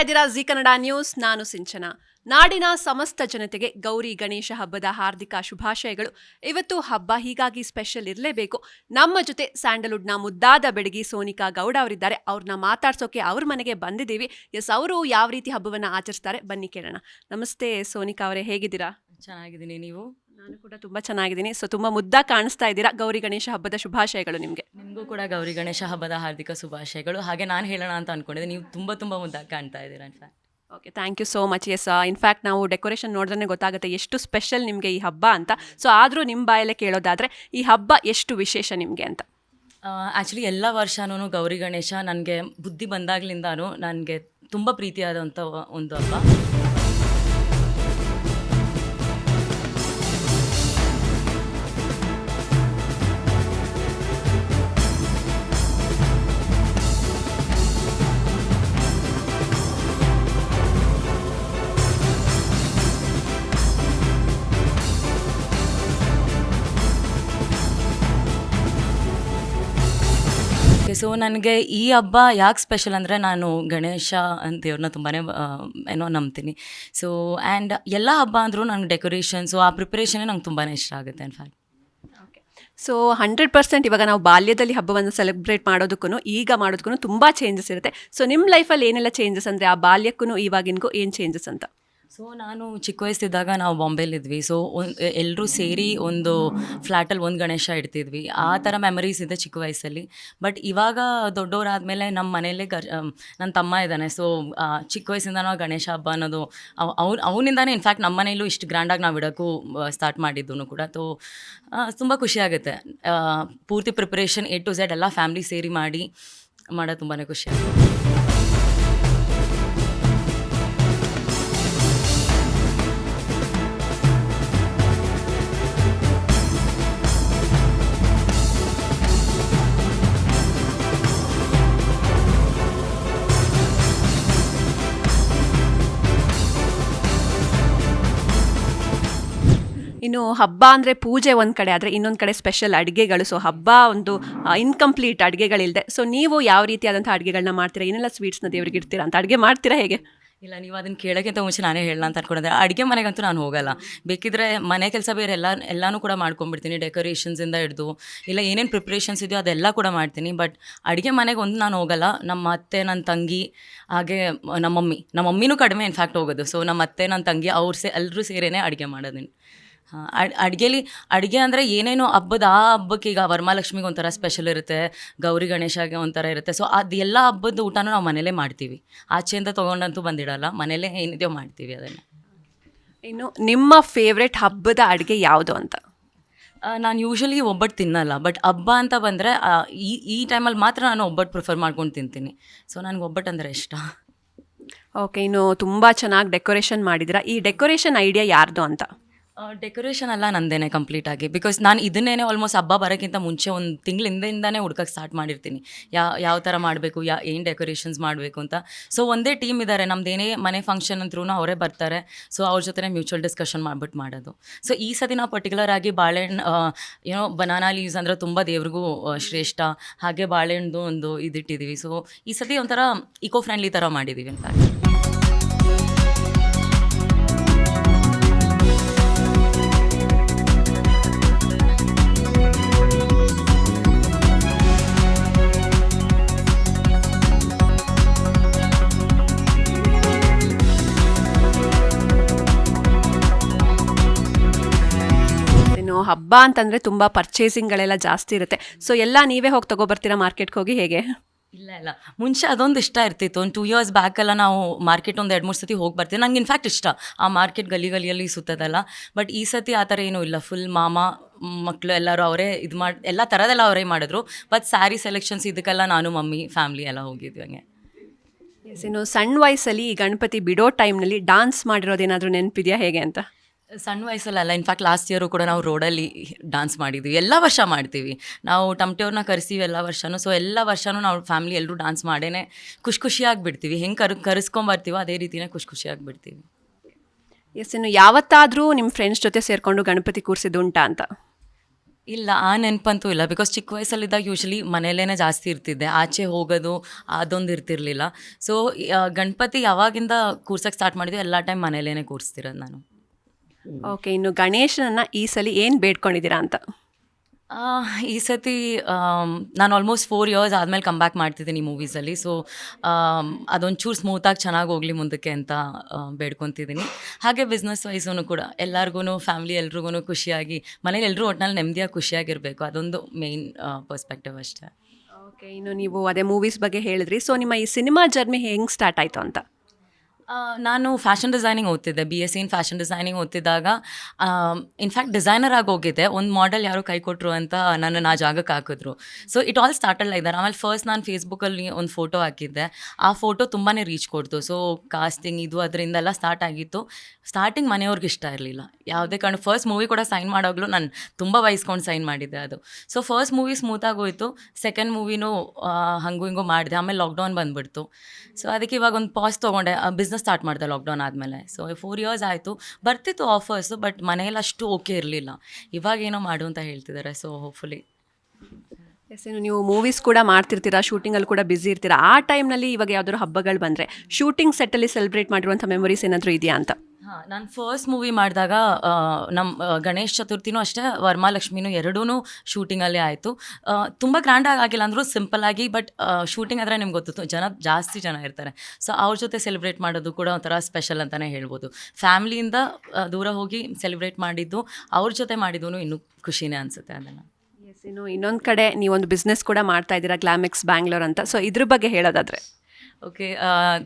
ಇದ್ದೀರಾ? G Kannada news, ನಾನು ಸಿಂಚನ. ನಾಡಿನ ಸಮಸ್ತ ಜನತೆಗೆ ಗೌರಿ ಗಣೇಶ ಹಬ್ಬದ ಹಾರ್ದಿಕ ಶುಭಾಶಯಗಳು. ಇವತ್ತು ಹಬ್ಬ ಹೀಗಾಗಿ ಸ್ಪೆಷಲ್ ಇರಲೇಬೇಕು. ನಮ್ಮ ಜೊತೆ ಸ್ಯಾಂಡಲ್ವುಡ್ನ ಮುದ್ದಾದ ಬೆಡಗಿ ಸೋನಿಕಾ ಗೌಡ ಅವರಿದ್ದಾರೆ. ಅವ್ರನ್ನ ಮಾತಾಡ್ಸೋಕೆ ಅವ್ರ ಮನೆಗೆ ಬಂದಿದ್ದೀವಿ. ಎಸ್, ಅವರು ಯಾವ ರೀತಿ ಹಬ್ಬವನ್ನು ಆಚರಿಸ್ತಾರೆ? ಬನ್ನಿ ಕೇಳೋಣ. ನಮಸ್ತೆ ಸೋನಿಕಾ ಅವರೇ, ಹೇಗಿದ್ದೀರಾ? ಚೆನ್ನಾಗಿದ್ದೀನಿ. ನೀವು? ನಾನು ಕೂಡ ತುಂಬ ಚೆನ್ನಾಗಿದ್ದೀನಿ. ಸೊ ತುಂಬ ಮುದ್ದಾಗಿ ಕಾಣಿಸ್ತಾ ಇದ್ದೀರಾ? ಗೌರಿ ಗಣೇಶ ಹಬ್ಬದ ಶುಭಾಶಯಗಳು ನಿಮಗೆ. ನಿಮಗೂ ಕೂಡ ಗೌರಿ ಗಣೇಶ ಹಬ್ಬದ ಹಾರ್ದಿಕ ಶುಭಾಶಯಗಳು. ಹಾಗೆ ನಾನು ಹೇಳೋಣ ಅಂತ ಅನ್ಕೊಂಡಿದ್ದೆ. ನೀವು ತುಂಬ ತುಂಬ ಮುದ್ದಾಗಿ ಕಾಣ್ತಾ ಇದ್ದೀರಾ ಅಂತ okay thank you so much yes in fact ನಾವು ಡೆಕೋರೇಷನ್ ನೋಡಿದ್ರೆ ಗೊತ್ತಾಗುತ್ತೆ ಎಷ್ಟು ಸ್ಪೆಷಲ್ ನಿಮಗೆ ಈ ಹಬ್ಬ ಅಂತ. ಸೊ ಆದರೂ ನಿಮ್ಮ ಬಾಯಲ್ಲೇ ಕೇಳೋದಾದರೆ ಈ ಹಬ್ಬ ಎಷ್ಟು ವಿಶೇಷ ನಿಮಗೆ ಅಂತ? ಆ್ಯಕ್ಚುಲಿ ಎಲ್ಲ ವರ್ಷನೂ ಗೌರಿ ಗಣೇಶ ನನಗೆ ಬುದ್ಧಿ ಬಂದಾಗ್ಲಿಂದಾನು ನನಗೆ ತುಂಬ ಪ್ರೀತಿಯಾದಂಥ ಒಂದು ಹಬ್ಬ. ನನಗೆ ಈ ಹಬ್ಬ ಯಾಕೆ ಸ್ಪೆಷಲ್ ಅಂದರೆ ನಾನು ಗಣೇಶ ಅಂತ ದೇವ್ರನ್ನ ತುಂಬಾ ಏನೋ ನಂಬ್ತೀನಿ. ಸೊ ಆ್ಯಂಡ್ ಎಲ್ಲ ಹಬ್ಬ ಅಂದರೂ ನನಗೆ ಡೆಕೋರೇಷನ್ಸು ಆ ಪ್ರಿಪ್ರೇಷನ್ನೇ ನಂಗೆ ತುಂಬಾ ಇಷ್ಟ ಆಗುತ್ತೆ ಇನ್ಫ್ಯಾಕ್ಟ್ ಸೊ ಹಂಡ್ರೆಡ್ ಪರ್ಸೆಂಟ್ ಇವಾಗ ನಾವು ಬಾಲ್ಯದಲ್ಲಿ ಹಬ್ಬವನ್ನು ಸೆಲೆಬ್ರೇಟ್ ಮಾಡೋದಕ್ಕೂ ಈಗ ಮಾಡೋದಕ್ಕೂ ತುಂಬ ಚೇಂಜಸ್ ಇರುತ್ತೆ. ಸೊ ನಿಮ್ಮ ಲೈಫಲ್ಲಿ ಏನೆಲ್ಲ ಚೇಂಜಸ್ ಅಂದರೆ ಆ ಬಾಲ್ಯಕ್ಕೂ ಇವಾಗಿನಗೂ ಏನು ಚೇಂಜಸ್ ಅಂತ? ಸೊ ನಾನು ಚಿಕ್ಕ ವಯಸ್ಸಿದ್ದಾಗ ನಾವು ಬಾಂಬೆಲಿದ್ವಿ ಸೊ ಒಂದು ಎಲ್ಲರೂ ಸೇರಿ ಒಂದು ಫ್ಲ್ಯಾಟಲ್ಲಿ ಒಂದು ಗಣೇಶ ಇಡ್ತಿದ್ವಿ. ಆ ಥರ ಮೆಮರೀಸ್ ಇದೆ ಚಿಕ್ಕ ವಯಸ್ಸಲ್ಲಿ. ಬಟ್ ಇವಾಗ ದೊಡ್ಡವರಾದಮೇಲೆ ನಮ್ಮ ಮನೆಯಲ್ಲೇ ಗ ನನ್ನ ತಮ್ಮ ಇದ್ದಾನೆ. ಸೊ ಚಿಕ್ಕ ವಯಸ್ಸಿಂದ ನಾವು ಗಣೇಶ ಹಬ್ಬ ಅನ್ನೋದು ಅವ್ನು, ಅವನಿಂದಾನೇ ಇನ್ಫ್ಯಾಕ್ಟ್ ನಮ್ಮ ಮನೇಲೂ ಇಷ್ಟು ಗ್ರ್ಯಾಂಡಾಗಿ ನಾವು ಇಡೋಕ್ಕೂ ಸ್ಟಾರ್ಟ್ ಮಾಡಿದ್ದು ಕೂಡ. ತೋ ತುಂಬ ಖುಷಿಯಾಗುತ್ತೆ ಪೂರ್ತಿ ಪ್ರಿಪ್ರೇಷನ್ ಎ ಟು ಝೆಡ್ ಎಲ್ಲ ಫ್ಯಾಮ್ಲಿ ಸೇರಿ ಮಾಡಿ, ಮಾಡೋದು ತುಂಬಾ ಖುಷಿ ಇನ್ನು ಹಬ್ಬ ಅಂದರೆ ಪೂಜೆ ಒಂದು ಕಡೆ, ಆದರೆ ಇನ್ನೊಂದು ಕಡೆ ಸ್ಪೆಷಲ್ ಅಡುಗೆಗಳು. ಸೊ ಹಬ್ಬ ಒಂದು ಇನ್ಕಂಪ್ಲೀಟ್ ಅಡುಗೆಗಳಿಲ್ಲದೆ ಸೊ ನೀವು ಯಾವ ರೀತಿಯಾದಂಥ ಅಡುಗೆಗಳನ್ನ ಮಾಡ್ತೀರಾ? ಏನೆಲ್ಲ ಸ್ವೀಟ್ಸ್ನ ದೇವ್ರಿಗೆ ಇಡ್ತೀರಾ ಅಂತ? ಅಡುಗೆ ಮಾಡ್ತೀರಾ ಹೇಗೆ? ಇಲ್ಲ, ನೀವು ಅದನ್ನು ಕೇಳೋಕ್ಕಿಂತ ಮುಂಚೆ ನಾನೇ ಹೇಳಲ್ಲ ಅಂತ ಅನ್ಕೊಂಡಿದ್ದೆ. ಅಡುಗೆ ಮನೆಗಂತೂ ನಾನು ಹೋಗಲ್ಲ. ಬೇಕಿದ್ರೆ ಮನೆ ಕೆಲಸ ಬೇರೆ ಎಲ್ಲ, ಎಲ್ಲನೂ ಕೂಡ ಮಾಡ್ಕೊಂಡ್ಬಿಡ್ತೀನಿ. ಡೆಕೋರೇಷನ್ಸಿಂದ ಹಿಡಿದು, ಇಲ್ಲ ಏನೇನು ಪ್ರಿಪ್ರೇಷನ್ಸ್ ಇದೆಯೋ ಅದೆಲ್ಲ ಕೂಡ ಮಾಡ್ತೀನಿ. ಬಟ್ ಅಡುಗೆ ಮನೆಗೆ ಒಂದು ನಾನು ಹೋಗಲ್ಲ. ನಮ್ಮ ಅತ್ತೆ ನನ್ನ ತಂಗಿ, ಹಾಗೆ ನಮ್ಮ ಮಮ್ಮಿ ನಮ್ಮ ಮಮ್ಮಿನೂ ಕಡಿಮೆ ಇನ್ಫ್ಯಾಕ್ಟ್ ಹೋಗೋದು. ಸೊ ನಮ್ಮ ಅತ್ತೆ ನನ್ನ ತಂಗಿ, ಅವ್ರು ಸೇ ಎಲ್ಲರೂ ಸೇರೇನೆ ಅಡುಗೆ ಮಾಡೋದು ಹಾಂ ಅಡುಗೆಲಿ ಅಡುಗೆ ಅಂದರೆ ಏನೇನೋ ಹಬ್ಬದ ಆ ಹಬ್ಬಕ್ಕೆ ಈಗ ವರಮಹಾಲಕ್ಷ್ಮಿಗೆ ಒಂಥರ ಸ್ಪೆಷಲ್ ಇರುತ್ತೆ ಗೌರಿ ಗಣೇಶಗೆ ಒಂಥರ ಇರುತ್ತೆ. ಸೊ ಅದು ಎಲ್ಲ ಹಬ್ಬದ ಊಟನೂ ನಾವು ಮನೇಲೇ ಮಾಡ್ತೀವಿ. ಆಚೆಯಿಂದ ತೊಗೊಂಡಂತೂ ಬಂದಿಡಲ್ಲ ಮನೇಲೇ ಏನಿದೆಯೋ ಮಾಡ್ತೀವಿ ಅದನ್ನು. ಇನ್ನು ನಿಮ್ಮ ಫೇವ್ರೆಟ್ ಹಬ್ಬದ ಅಡುಗೆ ಯಾವುದು ಅಂತ? ನಾನು ಯೂಶ್ವಲಿ ಒಬ್ಬಟ್ಟು ತಿನ್ನಲ್ಲ ಬಟ್ ಹಬ್ಬ ಅಂತ ಬಂದರೆ ಈ ಈ ಟೈಮಲ್ಲಿ ಮಾತ್ರ ನಾನು ಒಬ್ಬಟ್ಟು ಪ್ರಿಫರ್ ಮಾಡ್ಕೊಂಡು ತಿಂತೀನಿ. ಸೊ ನನಗೆ ಒಬ್ಬಟ್ಟು ಅಂದರೆ ಇಷ್ಟ. ಓಕೆ ಇನ್ನು ತುಂಬ ಚೆನ್ನಾಗಿ ಡೆಕೋರೇಷನ್ ಮಾಡಿದ್ದೀರಾ. ಈ ಡೆಕೋರೇಷನ್ ಐಡಿಯಾ ಯಾರ್ದು ಅಂತ? ಡೆಕೋರೇಷನ್ ಎಲ್ಲ ನಂದೇನೆ ಕಂಪ್ಲೀಟ್ ಆಗಿ. ಬಿಕಾಸ್ ನಾನು ಇದನ್ನೇನೆ ಆಲ್ಮೋಸ್ಟ್ ಹಬ್ಬ ಬರೋಕ್ಕಿಂತ ಮುಂಚೆ ಒಂದು ತಿಂಗಳಿಂದಿಂದನೇ ಹುಡ್ಕಕ್ಕೆ ಸ್ಟಾರ್ಟ್ ಮಾಡಿರ್ತೀನಿ. ಯಾವ ಯಾವ ಥರ ಮಾಡಬೇಕು, ಯಾ, ಏನು ಡೆಕೋರೇಷನ್ಸ್ ಮಾಡಬೇಕು ಅಂತ. ಸೊ ಒಂದೇ ಟೀಮ್ ಇದ್ದಾರೆ ನಮ್ದು ಏನೇ ಮನೆ ಫಂಕ್ಷನ್ ಅಂದ್ರೂ ಅವರೇ ಬರ್ತಾರೆ. ಸೊ ಅವ್ರ ಜೊತೆ ಮ್ಯೂಚುವಲ್ ಡಿಸ್ಕಷನ್ ಮಾಡ್ಬಿಟ್ಟು ಮಾಡೋದು. ಸೊ ಈ ಸತಿ ನಾವು ಪರ್ಟಿಕ್ಯುಲರ್ ಆಗಿ ಬಾಳೆಹಣ್ಣು ಏನೋ ಬನಾನಾ ಲೀವ್ಸ್ ಅಂದರೆ ತುಂಬ ದೇವ್ರಿಗೂ ಶ್ರೇಷ್ಠ. ಹಾಗೆ ಬಾಳೆಹಣ್ಣು ಒಂದು ಇದಿಟ್ಟಿದ್ದೀವಿ ಸೊ ಈ ಸತಿ ಒಂಥರ ಇಕೋ ಫ್ರೆಂಡ್ಲಿ ಥರ ಮಾಡಿದ್ದೀವಿ ಅಂತ. ಹಬ್ಬ ಅಂತಂದರೆ ತುಂಬ ಪರ್ಚೇಸಿಂಗ್ಗಳೆಲ್ಲ ಜಾಸ್ತಿ ಇರುತ್ತೆ. ಸೊ ಎಲ್ಲ ನೀವೇ ಹೋಗಿ ತಗೊಬರ್ತೀರಾ ಮಾರ್ಕೆಟ್ಗೆ ಹೋಗಿ ಹೇಗೆ? ಇಲ್ಲ ಇಲ್ಲ. ಮುಂಚೆ ಅದೊಂದು ಇಷ್ಟ ಇರ್ತಿತ್ತು. ಒಂದು ಟೂ ಇಯರ್ಸ್ ಬ್ಯಾಕೆಲ್ಲ ನಾವು ಮಾರ್ಕೆಟ್ ಒಂದು ಎರಡು ಮೂರು ಸತಿ ಹೋಗಿ ಬರ್ತೀವಿ. ನನಗೆ ಇನ್ಫ್ಯಾಕ್ಟ್ ಇಷ್ಟ. ಆ ಮಾರ್ಕೆಟ್ ಗಲಿ ಗಲಿಯಲ್ಲಿ ಸುತ್ತದಲ್ಲ. ಬಟ್ ಈ ಸತಿ ಆ ಥರ ಏನೂ ಇಲ್ಲ. ಫುಲ್ ಮಾಮ ಮಕ್ಕಳು ಎಲ್ಲರೂ ಅವರೇ ಇದು ಮಾಡಿ ಎಲ್ಲ ಥರದೆಲ್ಲ ಅವರೇ ಮಾಡಿದ್ರು. ಬಟ್ ಸ್ಯಾರಿ ಸೆಲೆಕ್ಷನ್ಸ್ ಇದಕ್ಕೆಲ್ಲ ನಾನು ಮಮ್ಮಿ ಫ್ಯಾಮ್ಲಿ ಎಲ್ಲ ಹೋಗಿದ್ವಿ ಹಂಗೆ. ಎಸ್ ಇನ್ನು ಸಣ್ಣ ವಯಸ್ಸಲ್ಲಿ ಈ ಗಣಪತಿ ಬಿಡೋ ಟೈಮ್ನಲ್ಲಿ ಡಾನ್ಸ್ ಮಾಡಿರೋದೇನಾದರೂ ನೆನಪಿದೆಯಾ ಹೇಗೆ ಅಂತ? ಸಣ್ಣ ವಯಸ್ಸಲ್ಲ ಇನ್ಫ್ಯಾಕ್ಟ್ ಲಾಸ್ಟ್ ಇಯರು ಕೂಡ ನಾವು ರೋಡಲ್ಲಿ ಡಾನ್ಸ್ ಮಾಡಿದ್ವಿ. ಎಲ್ಲ ವರ್ಷ ಮಾಡ್ತೀವಿ. ನಾವು ಟಮಟೆಯವ್ರನ್ನ ಕರೆಸ್ತೀವಿ ಎಲ್ಲ ವರ್ಷನೂ. ಸೊ ಎಲ್ಲ ವರ್ಷನೂ ನಾವು ಫ್ಯಾಮಿಲಿ ಎಲ್ಲರೂ ಡಾನ್ಸ್ ಮಾಡೇ ಖುಷಿ ಖುಷಿಯಾಗಿ ಬಿಡ್ತೀವಿ ಹೆಂಗೆ ಕರ್ ಕರೆಸ್ಕೊಂಬರ್ತೀವೋ ಅದೇ ರೀತಿನೇ ಖುಷಿ ಖುಷಿಯಾಗಿ ಬಿಡ್ತೀವಿ ಎಸ್ ಇನ್ನು ಯಾವತ್ತಾದರೂ ನಿಮ್ಮ ಫ್ರೆಂಡ್ಸ್ ಜೊತೆ ಸೇರಿಕೊಂಡು ಗಣಪತಿ ಕೂರಿಸಿದ್ದು ಉಂಟಾ ಅಂತ? ಇಲ್ಲ ಆ ನೆನಪಂತೂ ಇಲ್ಲ. ಬಿಕಾಸ್ ಚಿಕ್ಕ ವಯಸ್ಸಲ್ಲಿದ್ದಾಗ ಯೂಶ್ವಲಿ ಮನೆಯಲ್ಲೇ ಜಾಸ್ತಿ ಇರ್ತಿದ್ದೆ. ಆಚೆ ಹೋಗೋದು ಅದೊಂದು ಇರ್ತಿರ್ಲಿಲ್ಲ. ಸೊ ಗಣಪತಿ ಯಾವಾಗಿಂದ ಕೂರ್ಸಕ್ಕೆ ಸ್ಟಾರ್ಟ್ ಮಾಡಿದ್ವಿ ಎಲ್ಲ ಟೈಮ್ ಮನೆಯಲ್ಲೇ ಕೂರಿಸ್ತಿರೋದು ನಾನು. ಓಕೆ ಇನ್ನು ಗಣೇಶನನ್ನ ಈ ಸಲ ಏನು ಬೇಡ್ಕೊಂಡಿದ್ದೀರಾ ಅಂತ? ಆ, ಈ ಸತಿ ನಾನು ಆಲ್ಮೋಸ್ಟ್ ಫೋರ್ ಇಯರ್ಸ್ ಆದಮೇಲೆ ಕಮ್ ಬ್ಯಾಕ್ ಮಾಡ್ತಿದ್ದೀನಿ ಮೂವೀಸಲ್ಲಿ ಸೊ ಅದೊಂಚೂರು ಸ್ಮೂತಾಗಿ ಚೆನ್ನಾಗಿ ಹೋಗಲಿ ಮುಂದಕ್ಕೆ ಅಂತ ಬೇಡ್ಕೊತಿದ್ದೀನಿ. ಹಾಗೆ ಬಿಸ್ನೆಸ್ ವೈಸೂ ಕೂಡ ಎಲ್ಲರಿಗೂ ಫ್ಯಾಮಿಲಿ ಎಲ್ರಿಗೂ ಖುಷಿಯಾಗಿ ಮನೇಲಿ ಎಲ್ಲರೂ ಒಟ್ಟಿನಲ್ಲಿ ನೆಮ್ಮದಿಯಾಗಿ ಖುಷಿಯಾಗಿರಬೇಕು. ಅದೊಂದು ಮೇಯ್ನ್ ಪರ್ಸ್ಪೆಕ್ಟಿವ್ ಅಷ್ಟೇ. ಓಕೆ ಇನ್ನು ನೀವು ಅದೇ ಮೂವೀಸ್ ಬಗ್ಗೆ ಹೇಳಿದ್ರಿ. ಸೊ ನಿಮ್ಮ ಈ ಸಿನಿಮಾ ಜರ್ನಿ ಹೆಂಗೆ ಸ್ಟಾರ್ಟ್ ಆಯಿತು ಅಂತ? ನಾನು ಫ್ಯಾಷನ್ ಡಿಸೈನಿಂಗ್ ಓದ್ತಿದ್ದೆ B S C in fashion designing ಓದ್ತಿದ್ದಾಗ in fact designer ಆಗಿ ಹೋಗಿದ್ದೆ. ಒಂದು ಮಾಡೆಲ್ ಯಾರು ಕೈ ಕೊಟ್ಟರು ಅಂತ ನನ್ನನ್ನು ಆ ಜಾಗಕ್ಕೆ ಹಾಕಿದ್ರು. So it all started like ಆಮೇಲೆ ಫಸ್ಟ್ ನಾನು ಫೇಸ್ಬುಕ್ಕಲ್ಲಿ ಒಂದು ಫೋಟೋ ಹಾಕಿದ್ದೆ. ಆ ಫೋಟೋ ತುಂಬಾ ರೀಚ್ ಕೊಡ್ತು. ಸೊ ಕಾಸ್ಟಿಂಗ್ ಇದು ಅದರಿಂದೆಲ್ಲ ಸ್ಟಾರ್ಟ್ ಆಗಿತ್ತು. ಸ್ಟಾರ್ಟಿಂಗ್ ಮನೆಯವ್ರಿಗೆ ಇಷ್ಟ ಇರಲಿಲ್ಲ. ಯಾವುದೇ ಕಾರಣ ಫಸ್ಟ್ ಮೂವಿ ಕೂಡ ಸೈನ್ ಮಾಡೋಗ್ಲೂ ನಾನು ತುಂಬ ಬಯಸ್ಕೊಂಡು ಸೈನ್ ಮಾಡಿದ್ದೆ ಅದು. ಸೊ ಫಸ್ಟ್ ಮೂವಿ ಸ್ಮೂತಾಗಿ ಹೋಯಿತು. ಸೆಕೆಂಡ್ ಮೂವಿನೂ ಹಂಗೂ ಹಿಂಗೂ ಮಾಡಿದೆ. ಆಮೇಲೆ ಲಾಕ್ಡೌನ್ ಬಂದ್ಬಿಡ್ತು. ಸೊ ಅದಕ್ಕೆ ಇವಾಗ ಒಂದು ಪಾಸ್ ತೊಗೊಂಡೆ. ಬಿಸ್ನೆಸ್ ಸ್ಟಾರ್ಟ್ ಮಾಡಿದೆ ಲಾಕ್ಡೌನ್ ಆದಮೇಲೆ. ಸೊ ಫೋರ್ ಇಯರ್ಸ್ ಆಯಿತು. ಬರ್ತಿತ್ತು ಆಫರ್ಸು ಬಟ್ ಮನೆಯಲ್ಲಿ ಅಷ್ಟು ಓಕೆ ಇರಲಿಲ್ಲ. ಇವಾಗ ಏನೋ ಮಾಡು ಅಂತ ಹೇಳ್ತಿದ್ದಾರೆ ಸೊ ಹೋಪ್ಫುಲಿ ಎಸ್ ಏನು ನೀವು ಮೂವೀಸ್ ಕೂಡ ಮಾಡ್ತಿರ್ತೀರಾ ಶೂಟಿಂಗಲ್ಲಿ ಕೂಡ ಬ್ಯುಸಿ ಇರ್ತೀರಾ? ಆ ಟೈಮ್ನಲ್ಲಿ ಇವಾಗ ಯಾವ್ದಾದ್ರು ಹಬ್ಬಗಳು ಬಂದರೆ ಶೂಟಿಂಗ್ ಸೆಟ್ಟಲ್ಲಿ ಸೆಲೆಬ್ರೇಟ್ ಮಾಡಿರುವಂಥ ಮೆಮೊರೀಸ್ ಏನಾದರೂ ಇದೆಯಾ ಅಂತ? ನಾನು ಫಸ್ಟ್ ಮೂವಿ ಮಾಡಿದಾಗ ನಮ್ಮ ಗಣೇಶ್ ಚತುರ್ಥಿನೂ ಅಷ್ಟೇ, ವರ್ಮಾಲಕ್ಷ್ಮಿನೂ ಎರಡೂ ಶೂಟಿಂಗಲ್ಲೇ ಆಯಿತು. ತುಂಬ ಗ್ರ್ಯಾಂಡಾಗಿ ಆಗಿಲ್ಲ ಅಂದರೂ ಸಿಂಪಲ್ಲಾಗಿ ಬಟ್ ಶೂಟಿಂಗ್ ಆದರೆ ನಿಮ್ಗೆ ಗೊತ್ತಿತ್ತು ಜನ, ಜಾಸ್ತಿ ಜನ ಇರ್ತಾರೆ. ಸೊ ಅವ್ರ ಜೊತೆ ಸೆಲೆಬ್ರೇಟ್ ಮಾಡೋದು ಕೂಡ ಒಂಥರ ಸ್ಪೆಷಲ್ ಅಂತಲೇ ಹೇಳ್ಬೋದು. ಫ್ಯಾಮ್ಲಿಯಿಂದ ದೂರ ಹೋಗಿ ಸೆಲೆಬ್ರೇಟ್ ಮಾಡಿದ್ದು, ಅವ್ರ ಜೊತೆ ಮಾಡಿದ್ದು ಇನ್ನೂ ಖುಷಿನೇ ಅನಿಸುತ್ತೆ ಅದನ್ನು ಎಸ್ ಇನ್ನು ಇನ್ನೊಂದು ಕಡೆ ನೀವೊಂದು ಬಿಸ್ನೆಸ್ ಕೂಡ ಮಾಡ್ತಾ ಇದ್ದೀರಾ ಗ್ಲಾಮಿಕ್ಸ್ ಬ್ಯಾಂಗ್ಳೂರ್ ಅಂತ. ಸೊ ಇದ್ರ ಬಗ್ಗೆ ಹೇಳೋದಾದ್ರೆ. Okay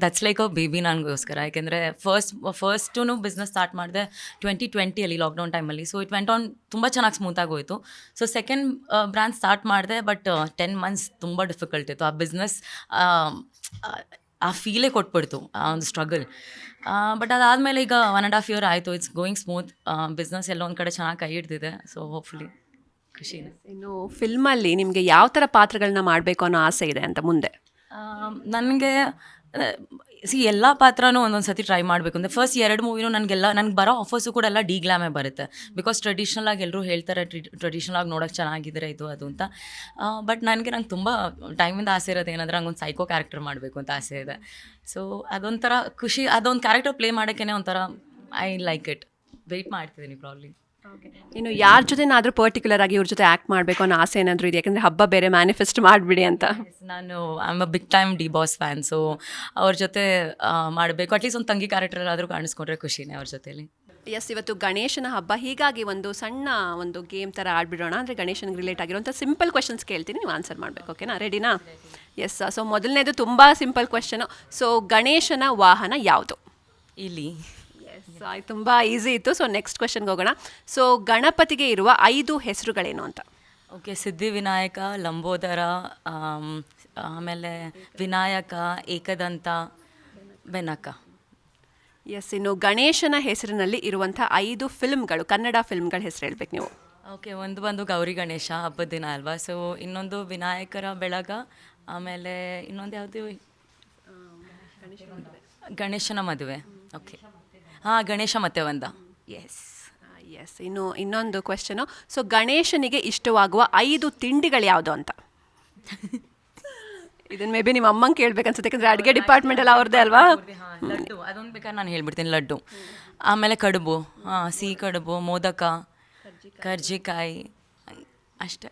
that's like a baby ನನಗೋಸ್ಕರ ಯಾಕೆಂದರೆ ಫಸ್ಟ್ ಫಸ್ಟು ಬಿಸ್ನೆಸ್ ಸ್ಟಾರ್ಟ್ ಮಾಡಿದೆ ಟ್ವೆಂಟಿ ಟ್ವೆಂಟಿಯಲ್ಲಿ ಲಾಕ್ಡೌನ್ ಟೈಮಲ್ಲಿ ಸೊ ಇಟ್ ವೆಂಟ್ ಆನ್ ತುಂಬ ಚೆನ್ನಾಗಿ ಸ್ಮೂತಾಗಿ ಹೋಯಿತು. ಸೊ ಸೆಕೆಂಡ್ ಬ್ರ್ಯಾಂಡ್ ಸ್ಟಾರ್ಟ್ ಮಾಡಿದೆ ಬಟ್ ಟೆನ್ ಮಂತ್ಸ್ ತುಂಬ ಡಿಫಿಕಲ್ಟ್ ಇತ್ತು. ಆ ಬಿಸ್ನೆಸ್ ಆ ಫೀಲೇ ಕೊಟ್ಬಿಡ್ತು, ಆ ಒಂದು ಸ್ಟ್ರಗಲ್ ಬಟ್ ಅದಾದಮೇಲೆ ಈಗ ಒನ್ ಆ್ಯಂಡ್ ಹಾಫ್ ಇಯರ್ ಆಯಿತು. ಇಟ್ಸ್ ಗೋಯಿಂಗ್ ಸ್ಮೂತ್ ಬಿಸ್ನೆಸ್ ಎಲ್ಲ ಒಂದು ಕಡೆ ಚೆನ್ನಾಗಿ ಕೈ ಹಿಡ್ದಿದೆ. ಸೊ ಹೋಪ್ಫುಲಿ ಖುಷಿ ಇನ್ನು ಫಿಲ್ಮಲ್ಲಿ ನಿಮಗೆ ಯಾವ ಥರ ಪಾತ್ರಗಳನ್ನ ಮಾಡಬೇಕು ಅನ್ನೋ ಆಸೆ ಇದೆ ಅಂತ ಮುಂದೆ? ನನಗೆ ಸಿ ಎಲ್ಲ ಪಾತ್ರನೂ ಒಂದೊಂದು ಸತಿ ಟ್ರೈ ಮಾಡಬೇಕು. ಅಂದರೆ ಫಸ್ಟ್ ಎರಡು ಮೂವಿನೂ ನನಗೆಲ್ಲ, ನನಗೆ ಬರೋ ಆಫರ್ಸು ಕೂಡ ಎಲ್ಲ ಡಿ ಗ್ಲಾಮೇ ಬರುತ್ತೆ. ಬಿಕಾಸ್ ಟ್ರೆಡಿಷ್ನಲ್ ಆಗಿ ಎಲ್ಲರೂ ಹೇಳ್ತಾರೆ ಟ್ರೆಡಿಷ್ನಲ್ ಆಗಿ ನೋಡೋಕೆ ಚೆನ್ನಾಗಿದ್ರೆ ಇದು, ಅದು ಅಂತ. ಬಟ್ ನನಗೆ ನಂಗೆ ತುಂಬ ಟೈಮಿಂದ ಆಸೆ ಇರೋದು ಏನಂದ್ರೆ ನಂಗೆ ಒಂದು ಸೈಕೋ ಕ್ಯಾರೆಕ್ಟರ್ ಮಾಡಬೇಕು ಅಂತ ಆಸೆ ಇದೆ. ಸೊ ಅದೊಂಥರ ಖುಷಿ, ಅದೊಂದು ಕ್ಯಾರೆಕ್ಟರ್ ಪ್ಲೇ ಮಾಡೋಕ್ಕೇ ಒಂಥರ ಐ ಲೈಕ್ ಇಟ್ ವೆಯ್ಟ್ ಮಾಡ್ತಿದ್ದೀನಿ ಪ್ರಾಬ್ಲಿ ಇನ್ನು ಯಾರ ಜೊತೆನಾದರೂ ಪರ್ಟಿಕ್ಯುಲರ್ ಆಗಿ ಇವ್ರ ಜೊತೆ ಆ್ಯಕ್ಟ್ ಮಾಡಬೇಕು ಅನ್ನೋ ಆಸೆ ಏನಾದರೂ ಇದೆ ಯಾಕಂದರೆ ಹಬ್ಬ ಬೇರೆ ಮ್ಯಾನಿಫೆಸ್ಟ್ ಮಾಡಿಬಿಡಿ ಅಂತ. ನಾನು I am a big time D Boss fan so ಅವ್ರ ಜೊತೆ ಮಾಡಬೇಕು. ಅಟ್ಲೀಸ್ಟ್ ಒಂದು ತಂಗಿ ಕ್ಯಾರೆಕ್ಟರ್ ಆದರೂ ಕಾಣಿಸ್ಕೊಂಡ್ರೆ ಖುಷಿನೇ ಅವ್ರ ಜೊತೆಲಿ. ಎಸ್ ಇವತ್ತು ಗಣೇಶನ ಹಬ್ಬ ಹೀಗಾಗಿ ಒಂದು ಸಣ್ಣ ಒಂದು ಗೇಮ್ ಥರ ಆಡ್ಬಿಡೋಣ. ಅಂದರೆ ಗಣೇಶನಿಗೆ ರಿಲೇಟ್ ಆಗಿರುವಂಥ ಸಿಂಪಲ್ ಕ್ವೆಶನ್ಸ್ ಕೇಳ್ತೀನಿ ನೀವು ಆನ್ಸರ್ ಮಾಡಬೇಕು ಓಕೆನಾ ರೆಡಿನಾ ಎಸ್ ಸೊ ಮೊದಲನೇದು ತುಂಬ ಸಿಂಪಲ್ ಕ್ವೆಶನು ಸೊ ಗಣೇಶನ ವಾಹನ ಯಾವುದು? ಇಲ್ಲಿ ಎಸ್ ತುಂಬ ಈಸಿ ಇತ್ತು. ಸೊ ನೆಕ್ಸ್ಟ್ ಕ್ವೆಶನ್ಗೆ ಹೋಗೋಣ. ಸೊ ಗಣಪತಿಗೆ ಇರುವ ಐದು ಹೆಸರುಗಳೇನು ಅಂತ? ಓಕೆ ಸಿದ್ಧಿವಿನಾಯಕ ಲಂಬೋದರ ಆಮ್, ಆಮೇಲೆ ವಿನಾಯಕ ಏಕದಂತ ಬೆನಕ. ಎಸ್ ಇನ್ನು ಗಣೇಶನ ಹೆಸರಿನಲ್ಲಿ ಇರುವಂಥ ಐದು ಫಿಲ್ಮ್ಗಳು ಕನ್ನಡ ಫಿಲ್ಮ್ಗಳ ಹೆಸರು ಹೇಳ್ಬೇಕು ನೀವು. ಓಕೆ ಒಂದು ಬಂದು ಗೌರಿ ಗಣೇಶ ಹಬ್ಬದ ದಿನ ಅಲ್ವಾ? ಸೊ ಇನ್ನೊಂದು ವಿನಾಯಕರ ಬೆಳಗ ಆಮೇಲೆ ಇನ್ನೊಂದು ಯಾವುದು? ಗಣೇಶನ ಮದುವೆ. ಓಕೆ. ಹಾಂ ಗಣೇಶ ಮತ್ತೆ ಒಂದ. ಎಸ್ ಎಸ್ ಇನ್ನು ಇನ್ನೊಂದು ಕ್ವೆಶನು ಸೊ ಗಣೇಶನಿಗೆ ಇಷ್ಟವಾಗುವ ಐದು ತಿಂಡಿಗಳು ಯಾವುದು ಅಂತ? ಇದನ್ನ ಮೇ ಬಿ ನಿಮ್ಮ ಅಮ್ಮಂಗೆ ಕೇಳ್ಬೇಕನ್ಸುತ್ತೆ ಯಾಕಂದರೆ ಅಡುಗೆ ಡಿಪಾರ್ಟ್ಮೆಂಟ್ ಎಲ್ಲ ಅವ್ರದ್ದೇ ಅಲ್ವಾ? ಲಡ್ಡು ಅದೊಂದು ಬೇಕಾದ್ರೆ ನಾನು ಹೇಳ್ಬಿಡ್ತೀನಿ ಲಡ್ಡು. ಆಮೇಲೆ ಕಡುಬು ಹಾಂ ಸಿಹಿ ಕಡುಬು ಮೋದಕ ಕರ್ಜಿಕಾಯಿ ಅಷ್ಟೇ.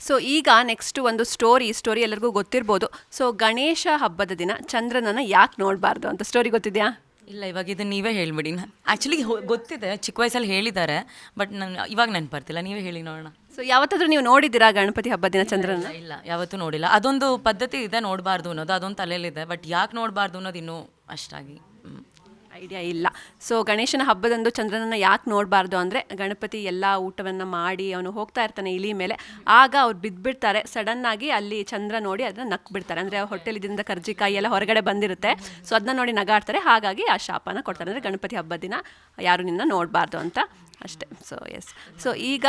ಸೊ ಈಗ ನೆಕ್ಸ್ಟ್ ಒಂದು ಸ್ಟೋರಿ ಸ್ಟೋರಿ ಎಲ್ಲರಿಗೂ ಗೊತ್ತಿರ್ಬೋದು. ಸೊ ಗಣೇಶ ಹಬ್ಬದ ದಿನ ಚಂದ್ರನನ್ನು ಯಾಕೆ ನೋಡಬಾರ್ದು ಅಂತ? ಸ್ಟೋರಿ ಗೊತ್ತಿದೆಯಾ? ಇಲ್ಲ ಇವಾಗ ಇದನ್ನ ನೀವೇ ಹೇಳ್ಬಿಡಿ. ಆ್ಯಕ್ಚುಲಿ ಗೊತ್ತಿದೆ ಚಿಕ್ಕ ವಯಸ್ಸಲ್ಲಿ ಹೇಳಿದ್ದಾರೆ ಬಟ್ ನಾನು ಇವಾಗ ನೆನಪರ್ತಿಲ್ಲ ಬರ್ತಿಲ್ಲ ನೀವೇ ಹೇಳಿ ನೋಡೋಣ. ಸೊ ಯಾವತ್ತಾದರೂ ನೀವು ನೋಡಿದ್ದೀರಾ ಗಣಪತಿ ಹಬ್ಬದ ದಿನ ಚಂದ್ರನ ಇಲ್ಲ ಯಾವತ್ತೂ ನೋಡಿಲ್ಲ. ಅದೊಂದು ಪದ್ಧತಿ ಇದೆ ನೋಡಬಾರ್ದು ಅನ್ನೋದು ಅದೊಂದು ತಲೆಯಲ್ಲಿದೆ ಬಟ್ ಯಾಕೆ ನೋಡಬಾರ್ದು ಅನ್ನೋದು ಇನ್ನೂ ಅಷ್ಟಾಗಿ ಹ್ಮ್. ಐಡಿಯಾ ಇಲ್ಲ. ಸೊ ಗಣೇಶನ ಹಬ್ಬದಂದು ಚಂದ್ರನನ್ನು ಯಾಕೆ ನೋಡಬಾರ್ದು ಅಂದರೆ, ಗಣಪತಿ ಎಲ್ಲ ಊಟವನ್ನು ಮಾಡಿ ಅವನು ಹೋಗ್ತಾ ಇರ್ತಾನೆ ಇಲಿ ಮೇಲೆ. ಆಗ ಅವ್ರು ಬಿದ್ದುಬಿಡ್ತಾರೆ ಸಡನ್ನಾಗಿ ಅಲ್ಲಿ ಚಂದ್ರ ನೋಡಿ ಅದನ್ನ ನಕ್ ಬಿಡ್ತಾರೆ ಅಂದರೆ ಹೊಟ್ಟೆಲಿದಿಂದ ಕರ್ಜಿಕಾಯಿ ಎಲ್ಲ ಹೊರಗಡೆ ಬಂದಿರುತ್ತೆ. ಸೊ ಅದನ್ನ ನೋಡಿ ನಗಾಡ್ತಾರೆ. ಹಾಗಾಗಿ ಆ ಶಾಪನ ಕೊಡ್ತಾರೆ. ಅಂದರೆ, ಗಣಪತಿ ಹಬ್ಬದ ದಿನ ಯಾರು ನಿನ್ನ ನೋಡಬಾರ್ದು ಅಂತ ಅಷ್ಟೇ. ಸೊ ಎಸ್ ಸೊ ಈಗ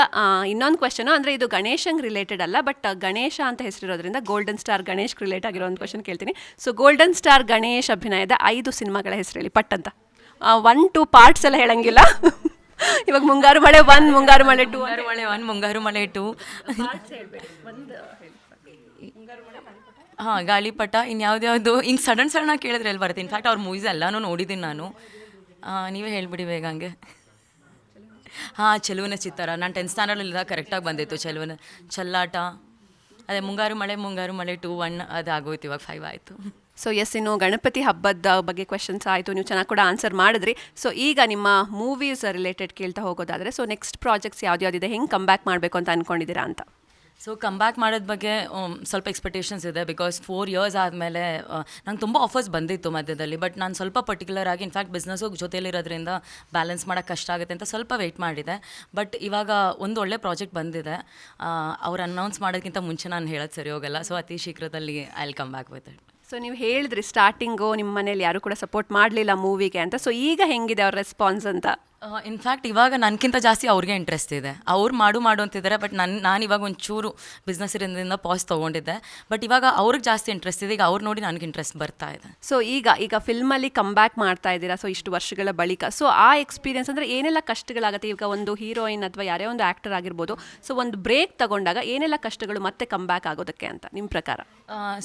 ಇನ್ನೊಂದು ಕ್ವೆಶನು ಅಂದರೆ ಇದು ಗಣೇಶಂಗೆ ರಿಲೇಟೆಡ್ ಅಲ್ಲ ಬಟ್ ಗಣೇಶ ಅಂತ ಹೆಸರಿರೋದ್ರಿಂದ ಗೋಲ್ಡನ್ ಸ್ಟಾರ್ ಗಣೇಶ್ ರಿಲೇಟ್ ಆಗಿರೋ ಒಂದು ಕ್ವೆಶನ್ ಕೇಳ್ತೀನಿ. ಸೊ ಗೋಲ್ಡನ್ ಸ್ಟಾರ್ ಗಣೇಶ್ ಅಭಿನಯದ ಐದು ಸಿನಿಮಾಗಳ ಹೆಸರು ಹೇಳಿ ಪಟ್ ಅಂತ. ಒನ್ ಟು ಪಾರ್ಟ್ಸ್ ಎಲ್ಲ ಹೇಳಂಗಿಲ್ಲ. ಇವಾಗ ಮುಂಗಾರು ಮಳೆ ಒನ್ ಮುಂಗಾರು ಮಳೆ ಟು ಮುಂಗಾರು ಮಳೆ ಒನ್ ಮುಂಗಾರು ಮಳೆ ಟು ಹಾಂ ಗಾಳಿಪಟ ಇನ್ಯಾವ್ದ್ಯಾವುದು? ಹಿಂಗೆ ಸಡನ್ ಸಡನ್ ಆಗಿ ಕೇಳಿದ್ರೆ ಎಲ್ಲಿ ಬರುತ್ತೆ? ಇನ್ಫ್ಯಾಕ್ಟ್ ಅವ್ರ ಮೂವೀಸ್ ಎಲ್ಲನೂ ನೋಡಿದ್ದೀನಿ ನಾನು. ನೀವೇ ಹೇಳ್ಬಿಡಿ ಬೇಗ ಹಂಗೆ. ಹಾಂ, ಚೆಲುವಿನ ಚಿತ್ತಾರ. ನಾನು ಟೆಂತ್ ಸ್ಟ್ಯಾಂಡರ್ಡಲ್ಲಿದ್ದಾಗ ಕರೆಕ್ಟಾಗಿ ಬಂದಿತ್ತು ಚೆಲುವಿನ. ಚಲ್ಲಾಟ. ಅದೇ ಮುಂಗಾರು ಮಳೆ ಮುಂಗಾರು ಮಳೆ ಟೂ ಒನ್ ಅದು ಆಗೋಯ್ತು ಇವಾಗ ಫೈವ್ ಆಯಿತು. ಸೊ ಎಸ್ ಇನ್ನು ಗಣಪತಿ ಹಬ್ಬದ ಬಗ್ಗೆ ಕ್ವೆಶನ್ಸ್ ಆಯಿತು. ನೀವು ಚೆನ್ನಾಗಿ ಕೂಡ ಆನ್ಸರ್ ಮಾಡಿದ್ರಿ. ಸೊ ಈಗ ನಿಮ್ಮ ಮೂವೀಸ್ ರಿಲೇಟೆಡ್ ಕೇಳ್ತಾ ಹೋಗೋದಾದರೆ ಸೊ ನೆಕ್ಸ್ಟ್ ಪ್ರಾಜೆಕ್ಟ್ಸ್ ಯಾವ್ದು ಯಾವ್ದಿದೆ ಹೆಂಗೆ ಕಮ್ ಬ್ಯಾಕ್ ಮಾಡಬೇಕು ಅಂತ ಅಂದ್ಕೊಂಡಿದ್ದೀರಾ ಅಂತ. ಸೊ ಕಮ್ ಬ್ಯಾಕ್ ಮಾಡೋದ ಬಗ್ಗೆ um, ಸ್ವಲ್ಪ ಎಕ್ಸ್ಪೆಕ್ಟೇಷನ್ಸ್ ಇದೆ ಬಿಕಾಸ್ ಫೋರ್ ಇಯರ್ಸ್ ಆದಮೇಲೆ ನಂಗೆ ತುಂಬ ಆಫರ್ಸ್ ಬಂದಿತ್ತು ಮಧ್ಯದಲ್ಲಿ. ಬಟ್ ನಾನು ಸ್ವಲ್ಪ ಪರ್ಟಿಕ್ಯುಲರ್ ಆಗಿ ಇನ್ಫ್ಯಾಕ್ಟ್ ಬಿಸ್ನೆಸ್ಸು ಜೊತೆಯಲ್ಲಿರೋದ್ರಿಂದ ಬ್ಯಾಲೆನ್ಸ್ ಮಾಡೋಕ್ಕೆ ಕಷ್ಟ ಆಗುತ್ತೆ ಅಂತ ಸ್ವಲ್ಪ ವೆಯ್ಟ್ ಮಾಡಿದೆ. ಬಟ್ ಇವಾಗ ಒಂದು ಒಳ್ಳೆ ಪ್ರಾಜೆಕ್ಟ್ ಬಂದಿದೆ. ಅವ್ರು ಅನೌನ್ಸ್ ಮಾಡೋದಕ್ಕಿಂತ ಮುಂಚೆ ನಾನು ಹೇಳೋದು ಸರಿ ಹೋಗಲ್ಲ. ಸೊ ಅತಿ ಶೀಘ್ರದಲ್ಲಿ I will come back with it so ನೀವು ಹೇಳಿದ್ರಿ ಸ್ಟಾರ್ಟಿಂಗು ನಿಮ್ಮ ಮನೇಲಿ ಯಾರು ಕೂಡ ಸಪೋರ್ಟ್ ಮಾಡಲಿಲ್ಲ ಮೂವಿಗೆ ಅಂತ. ಸೊ ಈಗ ಹೆಂಗಿದೆ ಅವ್ರ ರೆಸ್ಪಾನ್ಸ್ ಅಂತ? ಇನ್ಫ್ಯಾಕ್ಟ್ ಇವಾಗ ನನಗಿಂತ ಜಾಸ್ತಿ ಅವ್ರಿಗೆ ಇಂಟ್ರೆಸ್ಟ್ ಇದೆ. ಅವ್ರು ಮಾಡು ಮಾಡು ಅಂತಿದ್ದಾರೆ ಬಟ್ ನನ್ನ ನಾನು ಇವಾಗ ಒಂಚೂರು ಬಿಸ್ನೆಸ್ ಇರೋದ್ರಿಂದ ಪಾಸ್ ತೊಗೊಂಡಿದ್ದೆ. ಬಟ್ ಇವಾಗ ಅವ್ರಿಗೆ ಜಾಸ್ತಿ ಇಂಟ್ರೆಸ್ಟ್ ಇದೆ. ಈಗ ಅವ್ರು ನೋಡಿ ನನಗೆ ಇಂಟ್ರೆಸ್ಟ್ ಬರ್ತಾ ಇದೆ. ಸೊ ಈಗ ಈಗ ಫಿಲ್ಮಲ್ಲಿ ಕಮ್ ಬ್ಯಾಕ್ ಮಾಡ್ತಾ ಇದ್ದೀರಾ? ಸೊ ಇಷ್ಟು ವರ್ಷಗಳ ಬಳಿಕ. ಸೊ ಆ ಎಕ್ಸ್ಪೀರಿಯನ್ಸ್ ಅಂದರೆ ಏನೆಲ್ಲ ಕಷ್ಟಗಳಾಗುತ್ತೆ? ಈಗ ಒಂದು ಹೀರೋಯಿನ್ ಅಥವಾ ಯಾರೇ ಒಂದು ಆ್ಯಕ್ಟರ್ ಆಗಿರ್ಬೋದು. ಸೊ ಒಂದು ಬ್ರೇಕ್ ತಗೊಂಡಾಗ ಏನೆಲ್ಲ ಕಷ್ಟಗಳು ಮತ್ತೆ ಕಮ್ ಬ್ಯಾಕ್ ಆಗೋದಕ್ಕೆ ಅಂತ ನಿಮ್ಮ ಪ್ರಕಾರ?